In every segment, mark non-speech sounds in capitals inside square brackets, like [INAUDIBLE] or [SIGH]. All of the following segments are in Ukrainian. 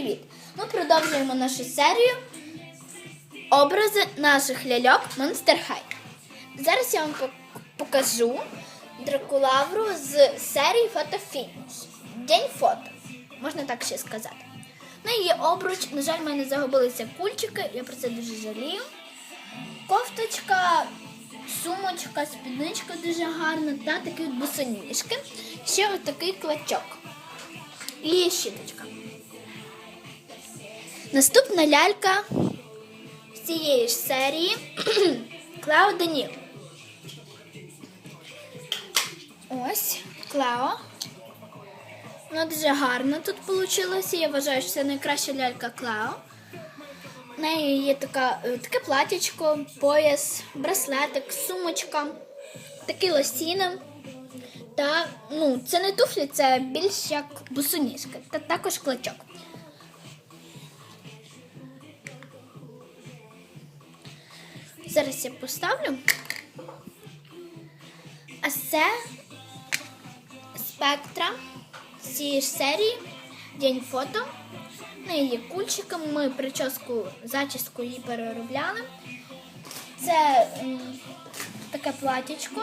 привіт! Ми продовжуємо нашу серію образи наших ляльок Monster High. Зараз я вам покажу дракулавру з серії фотофініш. День фото. Можна так ще сказати. Неї є обруч. На жаль, в мене загубилися кульчики, я про це дуже жалію. Кофточка, сумочка, спідничка дуже гарна та такі от босоніжки. Ще ось такий клачок. І щіточка. Наступна лялька з цієї ж серії [CLEARS THROAT] Клео Даніл. Ось Клео. Вона дуже гарна тут вийшла. Я вважаю, що це найкраща лялька Клео. В неї є така, е, таке платячко, пояс, браслетик, сумочка, такі лосіни. Та ну, це не туфлі, це більш як босоніжка. Та також клачок. Зараз я поставлю. А це спектра цієї ж серії День фото. В неї є кульчики, ми прическу, зачіску її переробляли. Це м, таке платічко.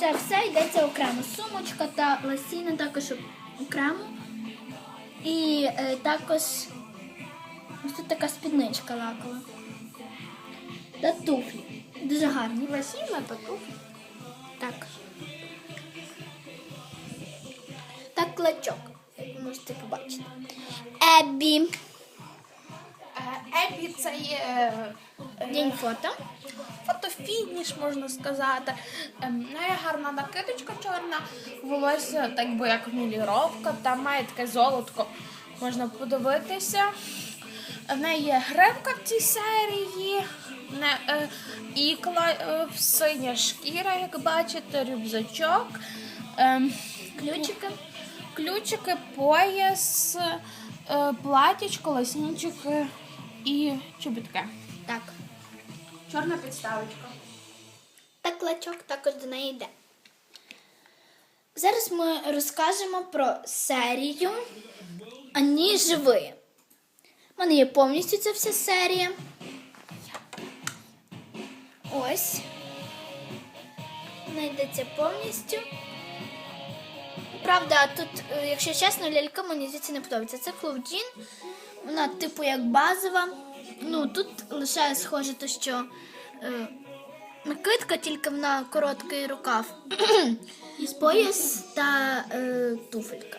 Це все йдеться окремо. Сумочка та ласіна також окремо. І е, також ось тут така спідничка лакова. Та туфлі. Дуже гарні. Лосіна та туфлі. Так. Так клачок, як ви можете побачити. Еббі. Е, Ебі це є е, День фото. фотофініш, можна сказати. Ем, неї гарна накидочка чорна, волосся так би як міліровка, там має таке золотко, можна подивитися. В неї є грибка в цій серії, не, е, ікла, е, синя шкіра, як бачите, рюкзачок, ем, Ключики. ключики, пояс, е, платічко, ласнічики і чобітки. Так. Чорна підставочка. Так клачок також до неї йде. Зараз ми розкажемо про серію Ані живі. У мене є повністю ця вся серія. Ось. Вона йдеться повністю. Правда, тут, е, якщо чесно, лялька мені звідси не подобається. Це Клоуджін. Вона, типу, як базова. Ну, тут лише схоже, то, що е, накидка, тільки вона короткий рукав. [CLEARS THROAT] Пояс та е, туфелька.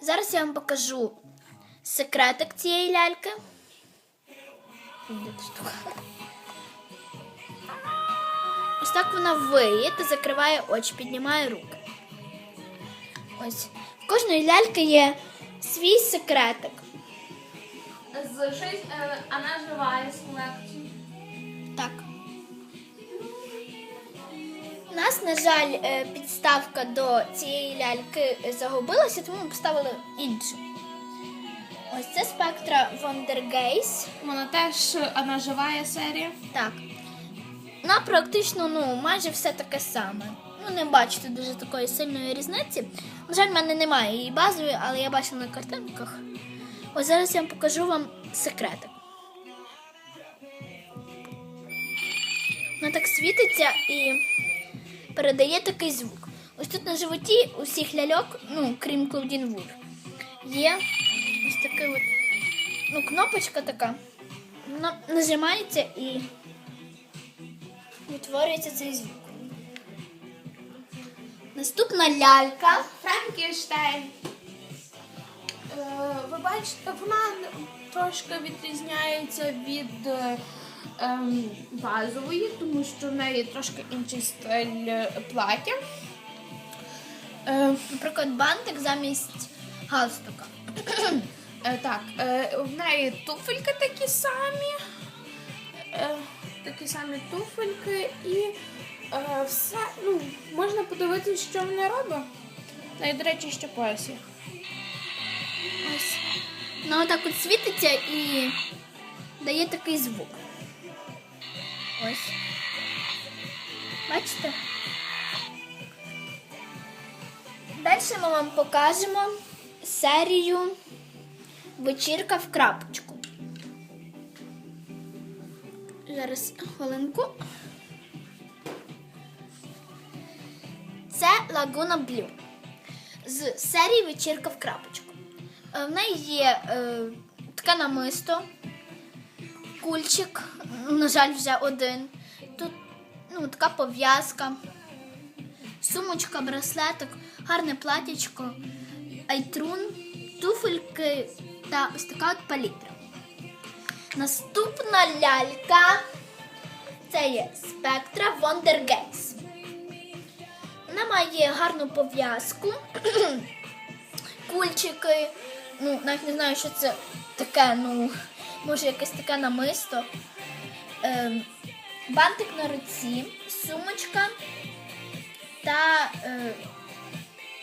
Зараз я вам покажу секретик цієї ляльки. Ось так вона виє та закриває очі, піднімає руки. Ось. В кожної ляльки є свій секретик. З шість, е, вона живає з колекції. Так. У нас, на жаль, е, підставка до цієї ляльки загубилася, тому ми поставили іншу. Ось це спектра Wondergaze. Вона теж е, вона живає серія. Так. Вона практично ну, майже все таке саме. Ну, не бачите дуже такої сильної різниці. На жаль, в мене немає її базової, але я бачила на картинках. Ось зараз я вам покажу вам секретик. Вона так світиться і передає такий звук. Ось тут на животі усіх ляльок, ну, крім Клаудін Вуд, є ось така от, ну, кнопочка така. Вона нажимається і утворюється цей звук. Наступна лялька. Франкенштейн. Е, Ви бачите, вона трошки відрізняється від е, ем, базової, тому що в неї трошки інший стиль е, плаття. Наприклад, бантик замість галстука. Е, так, е, в неї туфельки такі самі. Е, такі самі туфельки і е, все. Ну, можна подивитися, що вона робить. Ну і, до речі, ще пояс. Ось. Вона отак от світиться і дає такий звук. Ось. Бачите? Далі ми вам покажемо серію вечірка в крапочку. Зараз хвилинку. Це Лагуна Блю з серії Вечірка в крапочку. Е, В неї є е, таке намисто, кульчик, на жаль, вже один. Тут ну, така пов'язка, сумочка, браслетик, гарне платячко, айтрун, туфельки та ось така от палітра. Наступна лялька це є Wonder Games. Вона має гарну пов'язку, [CLEARS THROAT] кульчики. Ну, навіть не знаю, що це таке, ну, може якесь таке намисто. Ем, бантик на руці, сумочка та е,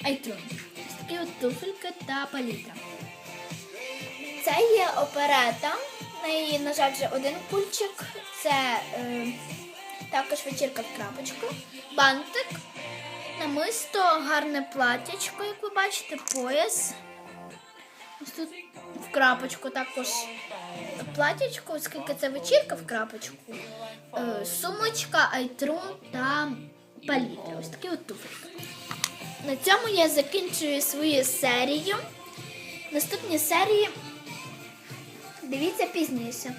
айтрун. Ось такі от туфельки та палітра. Це є оперета. В на жаль, вже один кульчик. Це е, також вечірка в крапочку. Бантик, намисто, гарне платячко, як ви бачите, пояс. Ось тут в крапочку також платячко, оскільки це вечірка в крапочку. Е, сумочка, айтрун та палітра. Ось такі от туфельки. На цьому я закінчую свою серію. Наступні серії дивіться пізніше.